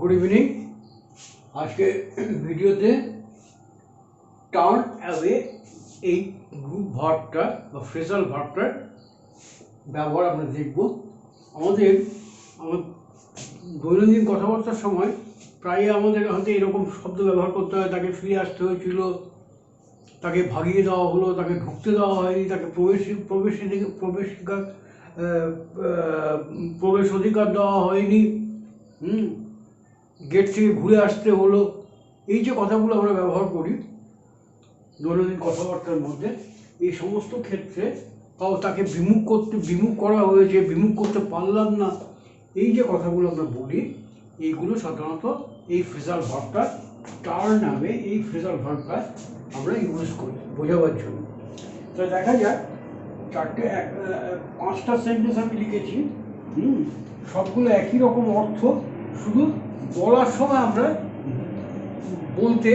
Good evening আজকে ভিডিওতে turn away এই গ্রুপ ভার্বটা বা ফ্রেজাল ভার্বটার ব্যবহার আমরা দেখব। আমাদের আমার দৈনন্দিন কথাবার্তার সময় প্রায় আমাদের হয়তো এরকম শব্দ ব্যবহার করতে হয়, তাকে ফিরে আসতে হয়েছিল, তাকে ভাগিয়ে দেওয়া হলো, তাকে ঢুকতে দেওয়া হয়নি, তাকে প্রবেশ প্রবেশ প্রবেশিকার প্রবেশ অধিকার দেওয়া হয়নি। হুম গেট থেকে ঘুরে আসতে হলো। এই যে কথাগুলো আমরা ব্যবহার করি, দৈনন্দিন কথাবার্তার মধ্যে, এই সমস্ত ক্ষেত্রে তাও তাকে বিমুখ করতে, বিমুখ করা হয়েছে, বিমুখ করতে পারলাম না। এই যে কথাগুলো আমরা বলি, এইগুলো সাধারণত এই ফ্রেজাল ভার্বটা টার নামে এই ফ্রেজাল ভার্বটা আমরা ইউজ করি বোঝাবার জন্য। তো দেখা যাক, চারটে এক, পাঁচটা সেন্টেন্স আমি লিখেছি, হুম? সবগুলো একই রকম অর্থ, শুধু বলার সময় আমরা বলতে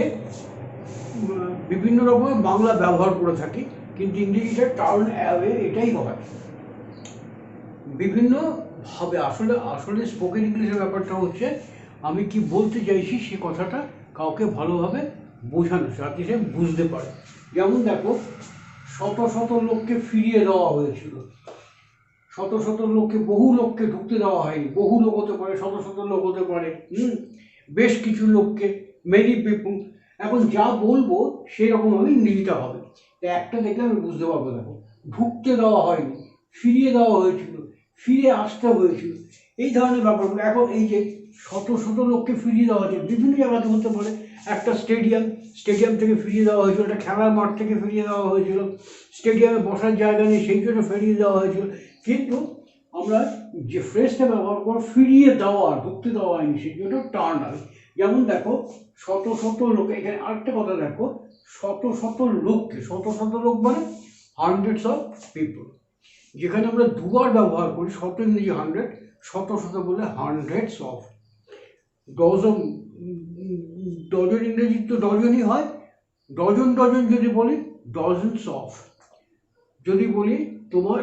বিভিন্ন রকমের বাংলা ব্যবহার করে থাকি, কিন্তু ইংরেজিতে টার্ন অ্যাওয়ে এটাই হয়। বিভিন্ন ভাবে, আসলে আসলে স্পোকেন ইংলিশের ব্যাপারটা হচ্ছে, আমি কি বলতে চাইছি সে কথাটা কাউকে ভালোভাবে বোঝানো, যাতে সে বুঝতে পারে। যেমন দেখো, শত শত লোককে ফিরিয়ে দেওয়া হয়েছিল। শত শত লোককে, বহু লোককে ঢুকতে দেওয়া হয়নি। বহু লোক হতে পারে, শত শত লোক হতে পারে। হুম? বেশ কিছু লোককে মেনি পিপুল এখন যা বলব সেরকমভাবে ইংরেজিটা হবে। একটা দেখলে আমি বুঝতে পারব, দেখো। ঢুকতে দেওয়া হয়নি, ফিরিয়ে দেওয়া হয়েছিল, ফিরে আসতে হয়েছিল। এই ধরনের ব্যাপারগুলো। এখন এই যে শত শত লোককে ফিরিয়ে দেওয়া হয়েছে, বিভিন্ন জায়গাতে হতে পারে। একটা স্টেডিয়াম স্টেডিয়াম থেকে ফিরিয়ে দেওয়া হয়েছিল, একটা খেলার মাঠ থেকে ফিরিয়ে দেওয়া হয়েছিল। স্টেডিয়ামে বসার জায়গা নেই, সেই জন্য ফিরিয়ে দেওয়া হয়েছিল। কিন্তু আমরা যে ফ্রেজটা ব্যবহার করব, ফিরিয়ে দেওয়া, ঢুকতে দেওয়া হয়নি সেই জন্য টার্ন হবে যেমন দেখো, শত শত লোক, এখানে আরেকটা কথা দেখো, শত শত লোককে শত শত লোক মানে হান্ড্রেডস অফ পিপল যেখানে আমরা দুবার ব্যবহার করি, শত ইংরেজি হান্ড্রেড শত শত বলে হান্ড্রেডস অফ ডজন ডজন ইংরেজি তো ডজনই হয় ডজন ডজন যদি বলি ডজনস অফ যদি বলি তোমার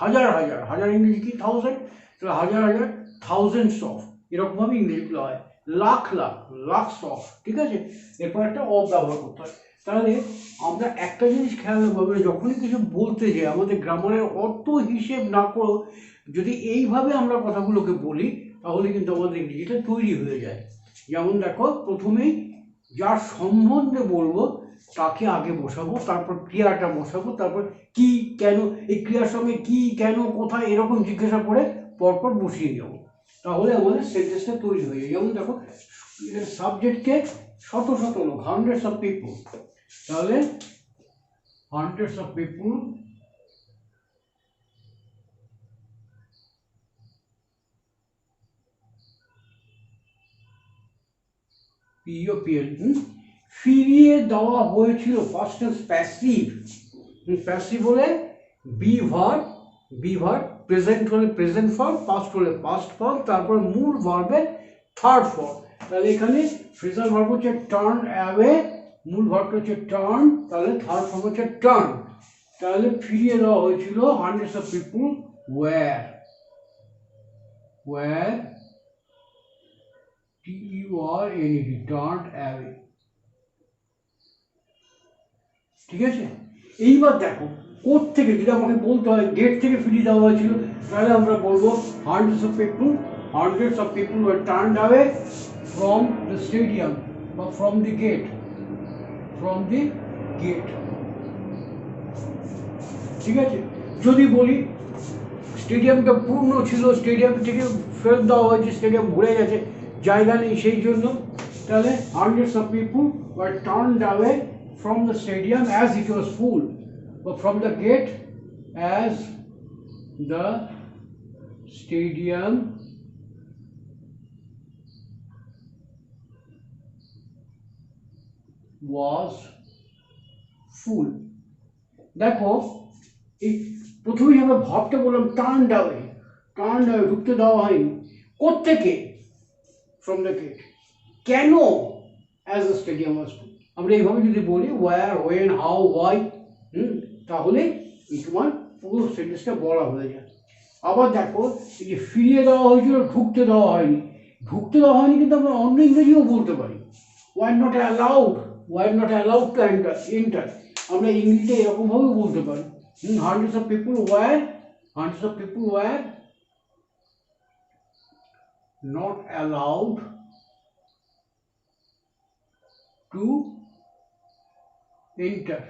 হাজার হাজার হাজার ইংরেজি কি? থাউজেন্ড তাহলে হাজার হাজার থাউজেন্ডস অফ এরকমভাবে ইংরেজিগুলো হয়। লাখ লাখ লাখস অফ ঠিক আছে? এরপর একটা অফ ব্যবহার করতে হয়। তাহলে আমরা একটা জিনিস খেয়াল রাখব যখনই কিছু বলতে যাই, আমাদের গ্রামারের অত হিসেব না করে যদি এইভাবে আমরা কথাগুলোকে বলি, তাহলে কিন্তু আমাদের ইংরেজিটা তৈরি হয়ে যায়। যেমন দেখো, প্রথমেই যার সম্বন্ধে বলব তাকে আগে বসাবো, তারপর ক্রিয়াটা বসাবো, তারপর কি, কেন, এই ক্রিয়ার সঙ্গে কি, কেন, কোথায়, এরকম জিজ্ঞাসা করে পরপর বসিয়ে যাব তাহলে আমাদের সেন্টেন্সটা তৈরি হয়ে যায় যেমন দেখো সাবজেক্টকে শত শত লোক হান্ড্রেডস অফ পিপুল তাহলে hundreds of people P O P L ফিরিয়ে দেওয়া হয়েছিল ফার্স্ট প্যাসিভ প্যাসিভ হলে be verb be verb present হলে প্রেজেন্ট ফর্ম পাস্ট হলে পাস্ট ফর্ম তারপরে মূল ভার্বের থার্ড ফর্ম তাহলে এখানে ফ্রেজার ভার্ব হচ্ছে টার্ন অ্যাওয়ে মূল ভার্বটা হচ্ছে টার্ন তাহলে থার্ড ফর্ম হচ্ছে টার্ন তাহলে ফিরিয়ে দেওয়া হয়েছিল hundreds of people were were T U R N E D turn away ঠিক আছে? এইবার দেখো কোর্ট থেকে যদি আমাকে বলতে হয় গেট থেকে ফিরিয়ে দেওয়া হয়েছিল, তাহলে আমরা বলব hundreds of people hundreds of people were turn away from the stadium বা from the gate from the gate ঠিক আছে? যদি বলি স্টেডিয়ামটা পূর্ণ ছিল স্টেডিয়াম থেকে ফেরত দেওয়া হয়েছে স্টেডিয়াম ভরে গেছে, জায়গা নেই সেই জন্য, তাহলে hundreds of people were turn away from the stadium as it was full বা from the gate as the stadium was full. দেখো এই প্রথমেই আমরা ভাবটা বললাম টার্ন ডাউয়ে টার্ন ডাউয়ে ঢুকতে দেওয়া হয়নি কোত্থেকে ফ্রম দ্য গেট কেন অ্যাজ দ্য স্টেডিয়াম ওয়াজ আমরা এইভাবে যদি বলি were when how why hmm তাহলে এই তোমার পুরো সেন্টেন্সটা বলা হয়ে যায় আবার দেখো এই যে ফিরিয়ে দেওয়া হয়েছিল ঢুকতে দেওয়া হয়নি ঢুকতে দেওয়া হয়নি কিন্তু আমরা অন্য ইংরেজিও বলতে পারি why not allowed why not allowed to enter enter আমরা ইংরেজিতে এরকমভাবেও বলতে পারি hundreds of people were hundreds of people were not allowed to enter.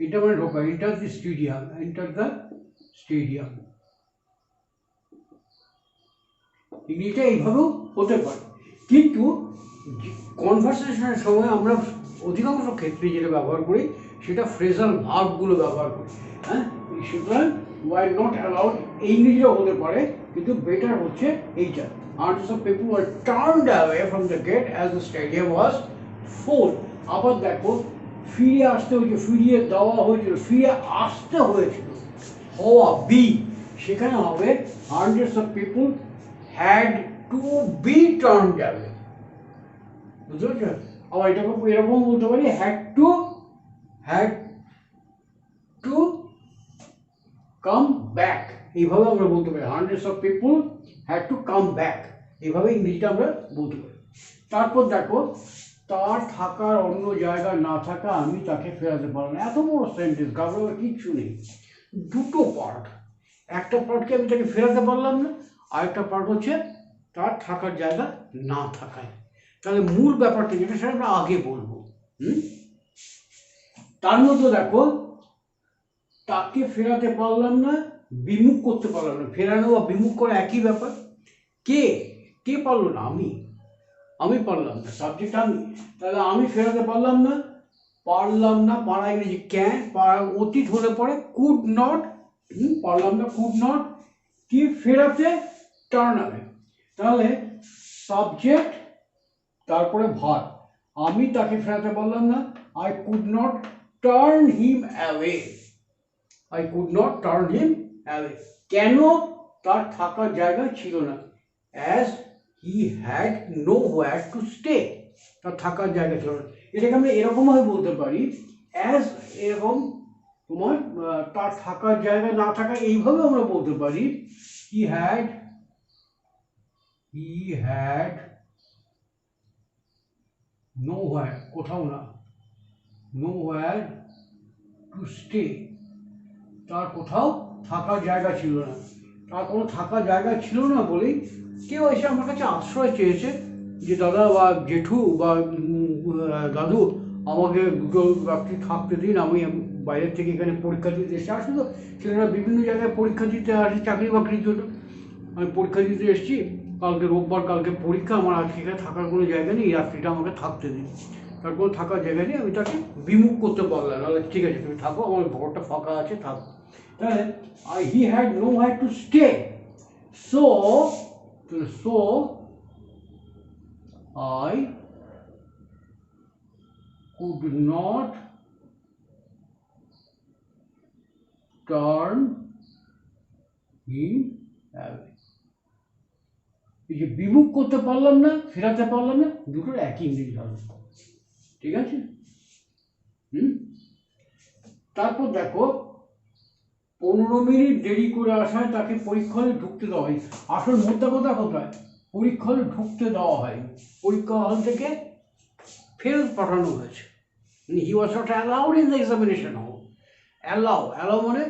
Enter মানে ঢোকা। Enter the stadium, enter the stadium. ইংলিশটা এইভাবেও হতে পারে। কিন্তু কনভারসেশনের সময় আমরা অধিকাংশ ক্ষেত্রে যেটা ব্যবহার করি সেটা ফ্রেজাল ভার্বগুলো ব্যবহার করি। হ্যাঁ? সুতরাং ওয়াই নট অ্যালাউড এই হতে পারে কিন্তু বেটার হচ্ছে এইটা। Arts of people were turned away from the gate as the stadium was full আবার দেখো, ফিরে আসতে হয়েছে, ফিরিয়ে দেওয়া হয়েছিল, ফিরে আসতে হয়েছিল। হওয়া বি সেখানে হবে hundreds of people had to be turn যাবে বুঝতে পারছ? আবার এটাকে এরকম বলতে পারি had to had to come back এইভাবে আমরা বলতে পারি hundreds of people had to come back এইভাবে ইংরেজিটা আমরা বলতে পারি। তারপর দেখো তার থাকার অন্য জায়গা না থাকা আমি তাকে ফেরাতে পারলাম এত বড় সেন্টেন্স কারণ কিচ্ছু নেই। দুটো পার্ট একটা পার্টকে আমি তাকে ফেরাতে পারলাম না, আরেকটা পার্ট হচ্ছে তার থাকার জায়গা না থাকায়। তাহলে মূল ব্যাপারটা যেটা, সেটা আমরা আগে বলব। হুম? তার মধ্যে দেখো, তাকে ফেরাতে পারলাম না, বিমুখ করতে পারলাম না। ফেরানো বা বিমুখ করা একই ব্যাপার। কে? কে পারল না? আমি। আমি পারলাম না সাবজেক্ট আমি। তাহলে আমি ফেরাতে পারলাম না পারলাম না পারা ইংরেজি ক্যান পারা অতীত হলে পরে কুড নট পারলাম না কুড নট কি ফেরাতে? টার্ন হবে তাহলে সাবজেক্ট তারপরে ভার। আমি তাকে ফেরাতে পারলাম না I could not turn him away I could not turn him away কেন? তার থাকার জায়গা ছিল না। As he had nowhere to stay তার থাকার জায়গা ছিল না। এটাকে আমরা এরকমভাবে বলতে পারি অ্যাজ এরকম তোমার তার থাকার জায়গা না থাকা, এইভাবে আমরা বলতে পারি he had he had nowhere কোথাও না নো হোয়ার টু স্টে তার কোথাও থাকার জায়গা ছিল না। তার কোনো থাকার জায়গা ছিল না বলেই কেউ এসে আমার কাছে আশ্রয় চেয়েছে যে দাদা বা জেঠু বা দাদু, আমাকে দুটো রাত্রি থাকতে দিন, আমি বাইরের থেকে এখানে পরীক্ষা দিতে এসে আসলে তো ছেলেরা বিভিন্ন জায়গায় পরীক্ষা দিতে আসে, চাকরি বাকরির জন্য। আমি পরীক্ষা দিতে এসেছি, কালকে রোববার, কালকে পরীক্ষা, আমার আজকে এখানে থাকার কোনো জায়গা নেই রাত্রিটা আমাকে থাকতে দিন। তার কোনো থাকার জায়গা নেই, আমি তাকে বিমুখ করতে পারলাম নাহলে ঠিক আছে, তুমি থাকো, আমার ঘরটা ফাঁকা আছে, থাকো। তাহলে I he had no had to stay so so I could not turn him away. এই যে বিমুখ করতে পারলাম না, ফেরাতে পারলাম না, দুটোর একই ইংরেজি হবে। ঠিক আছে? হুম? তারপর দেখো পনেরো মিনিট দেরি করে আসায় তাকে পরীক্ষা হলে ঢুকতে দেওয়া হয়। আসল মোদ্দা কথা কোথায়? পরীক্ষা হলে ঢুকতে দেওয়া হয়। পরীক্ষা হল থেকে ফেরত পাঠানো হয়েছে। He was not allowed in the examination hall allow allow মানে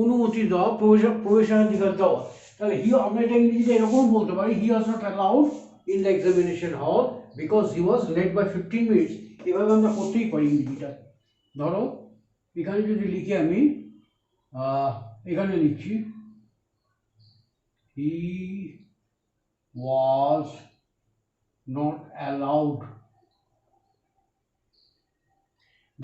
অনুমতি দেওয়া, প্রবেশ প্রবেশাধিকার দেওয়া। তাহলে হি আমরা এটা ইংরেজিতে এরকম বলতে পারি he was not allowed in the examination hall because he was late by fifteen minutes এভাবে আমরা করতেই পারি ইংরেজিটা। ধরো, এখানে যদি লিখি আমি এখানে লিখছি হি ওয়াজ নট অ্যালাউড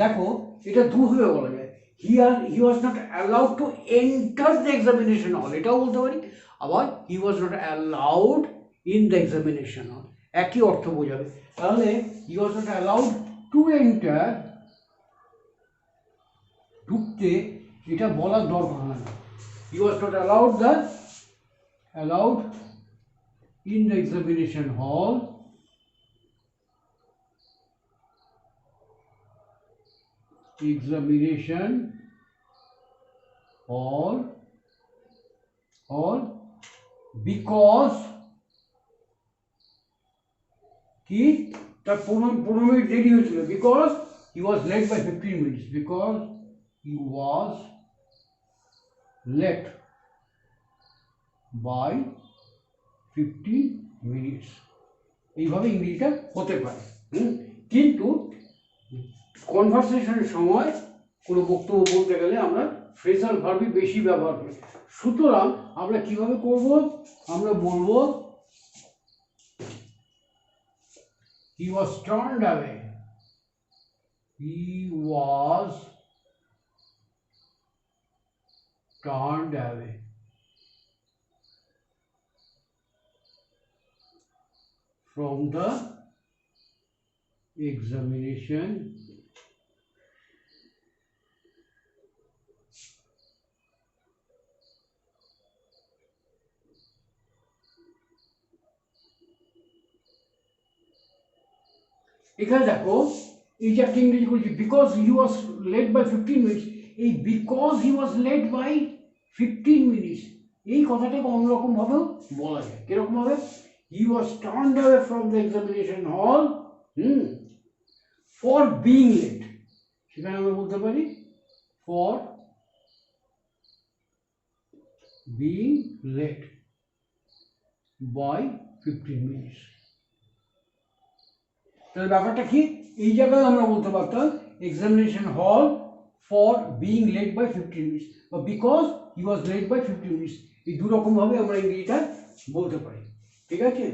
দেখো, এটা দুভাবে বলা যায়। He R he was not allowed to enter the examination hall এটাও বলতে পারি। আবার he was not allowed in the examination hall একই অর্থ বোঝাবে। তাহলে he was not allowed to enter ঢুকতে এটা বলার দরকার হয় না he was not allowed the allowed in the examination hall examination hall hall because কি তার পনেরো পনেরো মিনিট দেরি হয়েছিল because he was late by fifteen minutes because he was late by fifteen minutes এইভাবে ইংরেজিটা হতে পারে? কিন্তু কনভারসেশনের সময় কোনো বক্তব্য বলতে গেলে আমরা ফ্রেজাল ভার্বই বেশি ব্যবহার করি। সুতরাং আমরা কীভাবে করব? আমরা বলব, he was turned away. He was turned away from the examination এখানে দেখো এই যে একটা ইংরেজি বলছি because he was late by fifteen minutes এই because he was late by fifteen minutes এই কথাটাকে অন্যরকমভাবেও বলা যায়। কিরকমভাবে he was turn away from the examination hall hmm for being late সেখানে আমরা বলতে পারি for being late by fifteen minutes তাহলে ব্যাপারটা কি? এই জায়গায় আমরা বলতে পারতাম examination hall for being late by fifteen minutes because he was late by fifteen minutes এই দু রকমভাবে আমরা ইংরেজিটা বলতে পারি। ঠিক আছে।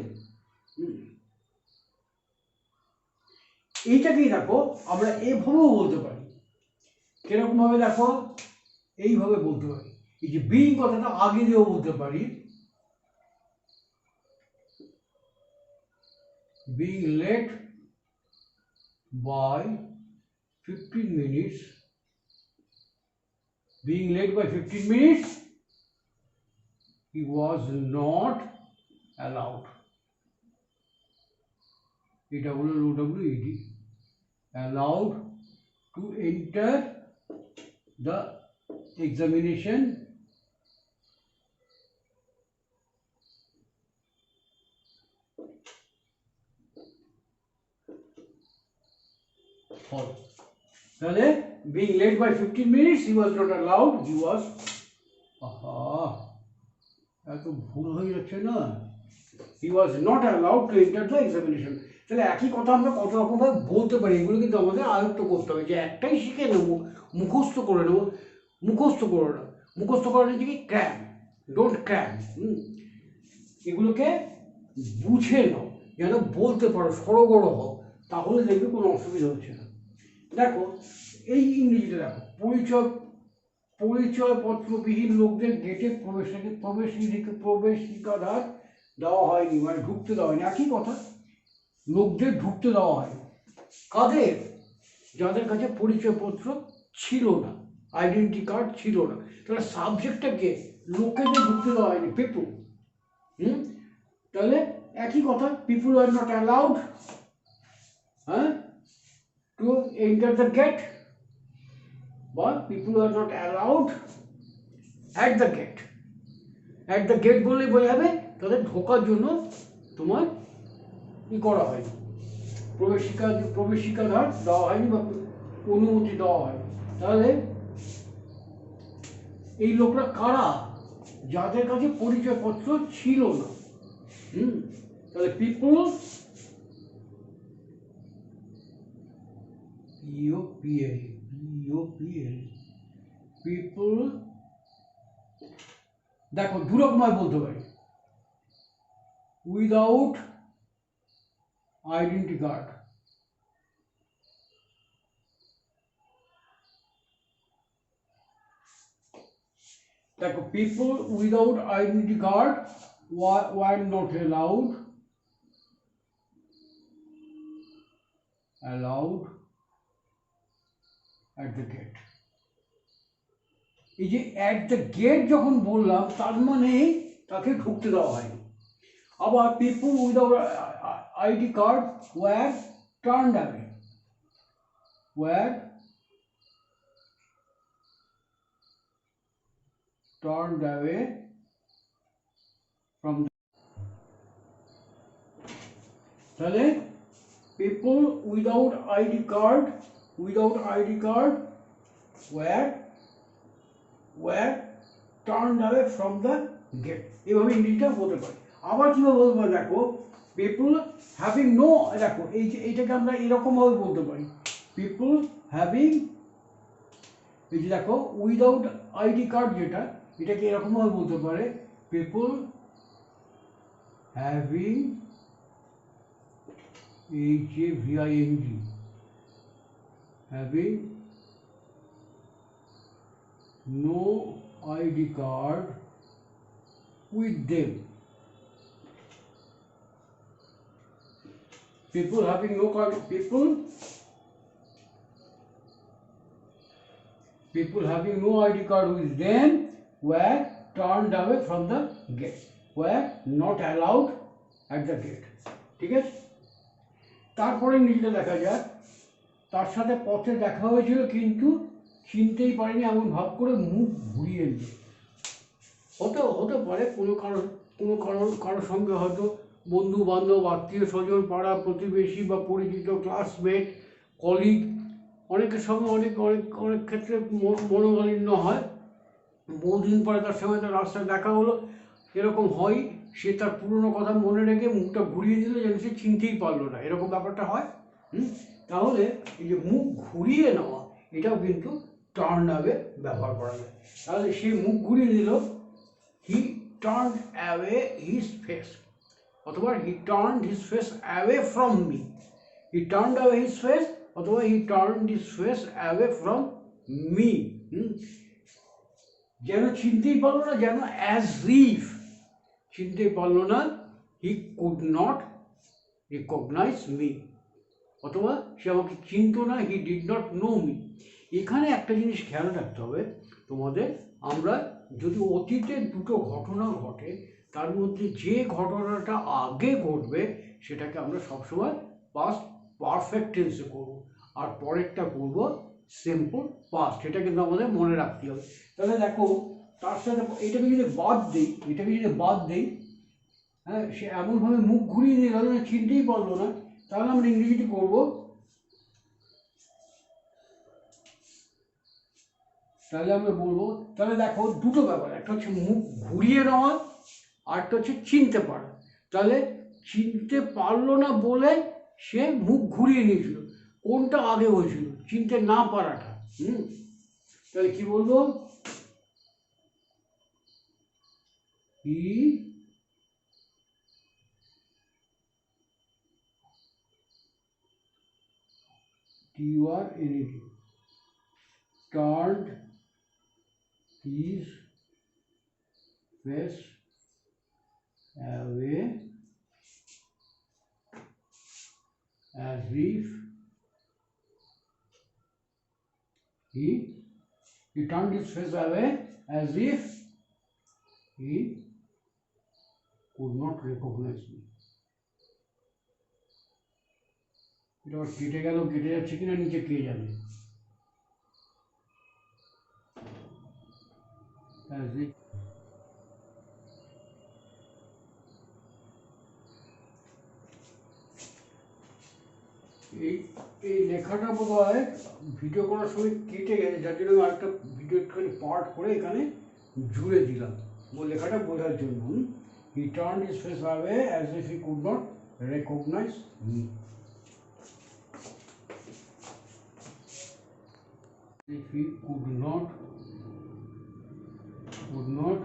এইটাকেই দেখো, আমরা এভাবেও বলতে পারি। কিরকমভাবে দেখো? এইভাবে বলতে পারি। এই যে বিং কথাটা আগে দিয়েও বলতে পারি। Being late by 15 minutes being late by 15 minutes, he was not allowed. A-W-L-O-W-E-D allowed to enter the examination hall. তাহলে being late by 15 minutes, he was not allowed, he was আহা এত ভুল হয়ে যাচ্ছে না। He was not allowed to enter the examination তাহলে একই কথা আমরা কত রকমভাবে বলতে পারি, এগুলো কিন্তু আমাদের আয়ত্ত করতে হবে, যে একটাই শিখে নেব, মুখস্থ করে নেব, মুখস্থ করো না মুখস্থ করার হচ্ছে কি? ক্র্যাম ডোন্ট ক্র্যাম এগুলোকে বুঝে নাও, যেন বলতে পারো সরগড় হও তাহলে দেখবে কোনো অসুবিধা হচ্ছে না। দেখো, এই ইংরেজিটা দেখো, পরিচয়, পরিচয়পত্রবিহীন লোকদের গেটে প্রবেশাকে প্রবেশিকা প্রবেশিকাধার দেওয়া হয়নি মানে ঢুকতে দেওয়া হয়নি। একই কথা, লোকদের ঢুকতে দেওয়া হয়নি। কাদের? যাদের কাছে পরিচয়পত্র ছিল না আইডেন্টি কার্ড ছিল না। তাহলে সাবজেক্টটাকে লোকেদের ঢুকতে দেওয়া হয়নি পিপুল হুম? তাহলে একই কথা পিপুল আর নট অ্যালাউড হ্যাঁ? টু এন্টার দ্য গেট বা people are not allowed at the gate at the gate বললে বোঝাবে তাদের ঢোকার জন্য তোমার ই করা হয়নি। প্রবেশিকা প্রবেশিকাধার দেওয়া হয়নি বা অনুমতি দেওয়া হয়নি। তাহলে এই লোকরা কারা? যাদের কাছে পরিচয়পত্র ছিল না। হুম? তাহলে পিপুল পিওপিএল পিওপিএল পিপুল দেখো দু রকমভাবে বলতে পারি। উইদাউট আইডেন্টি কার্ড দেখো people without identity card were not allowed allowed at the gate. এই যে অ্যাট দ্য গেট যখন বললাম, তার মানে তাকে ঢুকতে দেওয়া হয়নি। আবার people without ID card were turn away were turn away from তাহলে people without ID card without ID card were were turned away from the gate. এভাবে ইংরেজিটা বলতে পারি। আবার কীভাবে বলব দেখো, people having no, দেখো, এই যে এইটাকে আমরা এরকম ভাবে বলতে পারি। people having, এই যে দেখো উইদাউট আইডি কার্ড যেটা, এটাকে এরকম ভাবে বলতে পারে। People having H A V I N G Having no ID card with them people having no card people people having no ID card with them were turned away from the gate, were not allowed at the gate. ঠিক আছে তারপরে নিজেটা দেখা যাক তার সাথে পথে দেখা হয়েছিল, কিন্তু চিনতেই পারেনি, এমন ভাব করে মুখ ঘুরিয়ে নিল। হতে হতে পারে কোনো কারও কোনো কারও কারোর সঙ্গে হয়তো বন্ধু বান্ধব আত্মীয় স্বজন পাড়া প্রতিবেশী বা পরিচিত ক্লাসমেট কলিগ অনেকের সঙ্গে অনেক অনেক অনেক ক্ষেত্রে মন- মনোমালিন্য হয়। বহুদিন পরে তার সঙ্গে তার রাস্তায় দেখা হলো। এরকম হয়, সে তার পুরনো কথা মনে রেখে মুখটা ঘুরিয়ে দিল, যেন সে চিনতেই পারল না। এরকম ব্যাপারটা হয়? হুম? তাহলে এই যে মুখ ঘুরিয়ে নেওয়া, এটাও কিন্তু টার্ন আবে ব্যবহার করা যায়। তাহলে সে মুখ ঘুরিয়ে দিল he turn away his face অথবা he turn his face away from me he turn away his face অথবা he turn his face away from me যেন চিনতেই পারল না, যেন অ্যাজ রিফ চিনতে পারল না he could not recognize me অথবা সে আমাকে চিনতো না he did not know me এখানে একটা জিনিস খেয়াল রাখতে হবে, তোমাদের, আমরা যদি অতীতে দুটো ঘটনা ঘটে, তার মধ্যে যে ঘটনাটা আগে ঘটবে, সেটাকে আমরা সবসময় পাস্ট পারফেক্ট টেন্সে করব। আর পরেরটা করব সিম্পল পাস্ট এটা কিন্তু আমাদের মনে রাখতে হবে। তাহলে দেখো, তার সাথে এটাকে যদি বাদ দিই, এটাকে যদি বাদ দিই হ্যাঁ সে এমনভাবে মুখ ঘুরিয়ে নিয়ে গেল না চিনতেই পারল না। তাহলে আমরা ইংরেজিতে করব। তাহলে আমরা বলব, তাহলে দেখো দুটো ব্যাপার, একটা হচ্ছে মুখ ঘুরিয়ে নেওয়া, আর একটা হচ্ছে চিনতে পারা। তাহলে চিনতে পারল না বলে সে মুখ ঘুরিয়ে নিয়েছিল। কোনটা আগে হয়েছিল? চিনতে না পারাটা। হুম? তাহলে কি বলব? হি T-U-R-N-E-T turned his face away as if he he turned his face away as if he could not recognize me. এটা কেটে গেল, কেটে যাচ্ছে কিনা নিচে কে যাবে? if এই এই লেখাটা বোধ হয় ভিডিও করার সময় কেটে গেছে, যার জন্য আমি আরেকটা ভিডিও একটুখানি পার্ট করে এখানে জুড়ে দিলাম। ও লেখাটা বোঝার জন্য। He turn is face as if he could not recognize me if he could not could not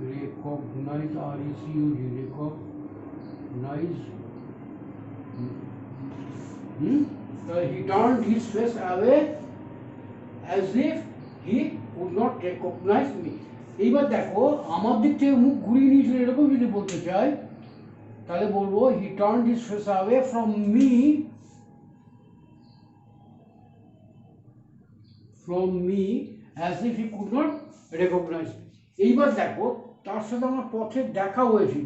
recognize R E C U G recognize hmm? so he turned his face away as if he could not recognize me এইবার দেখো আমার দিক থেকে মুখ ঘুরিয়ে নিয়েছিল এরকম যদি বলতে চাই তাহলে বলবো he turn his face away from me from me as if he could not recognize এইবার দেখো, তার সাথে আমার পথে দেখা হয়েছিল।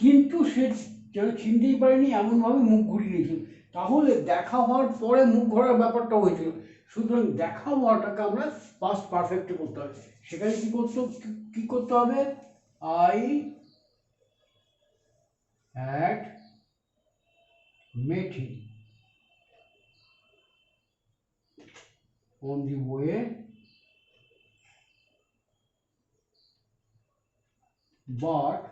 কিন্তু সে চিনতেই পারেনি, এমনভাবে মুখ ঘুরিয়ে নিয়েছিল তাহলে দেখা হওয়ার পরে মুখ ঘোরার ব্যাপারটা হয়েছিল। সুতরাং দেখা হওয়াটাকে আমরা পাস্ট পারফেক্টে করতে হবে। সেখানে কি করতে কি করতে হবে? I had met him on the way but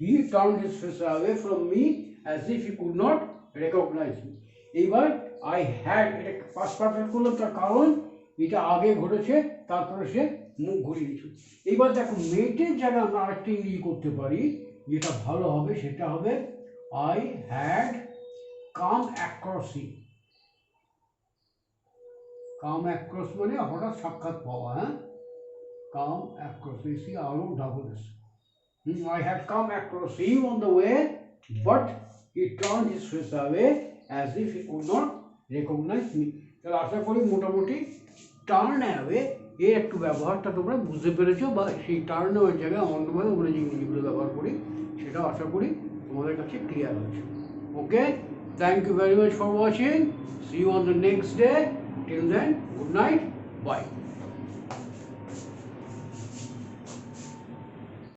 he turned his face away from me as if he could not recognize me. এইবার আই হ্যাড এটা ফার্স্ট পারফেক্ট করলাম, তার কারণ এটা আগে ঘটেছে, তারপরে সে মুখ ঘুরিয়ে দিয়েছে। এইবার দেখো মেটের জায়গায় আমরা আরেকটা ইংরেজি করতে পারি, যেটা ভালো হবে, সেটা হবে I had come across him come across মানে হঠাৎ সাক্ষাৎ পাওয়া হ্যাঁ? কাম অ্যাক্রস এসি আরও double S I had come across him on the way, but he turned his face away as if he could not recognize me. তাহলে আশা করি মোটামুটি টার্ন অ্যাওয়ে এর একটু ব্যবহারটা তোমরা বুঝতে পেরেছ বা সেই টার্ন অ্যাওয়ের জায়গায় অন্যভাবে আমরা যে ইংরেজিগুলো ব্যবহার করি সেটা আশা করি তোমাদের কাছে ক্লিয়ার হয়েছে। Okay thank you very much for watching see you on the next day till then good night bye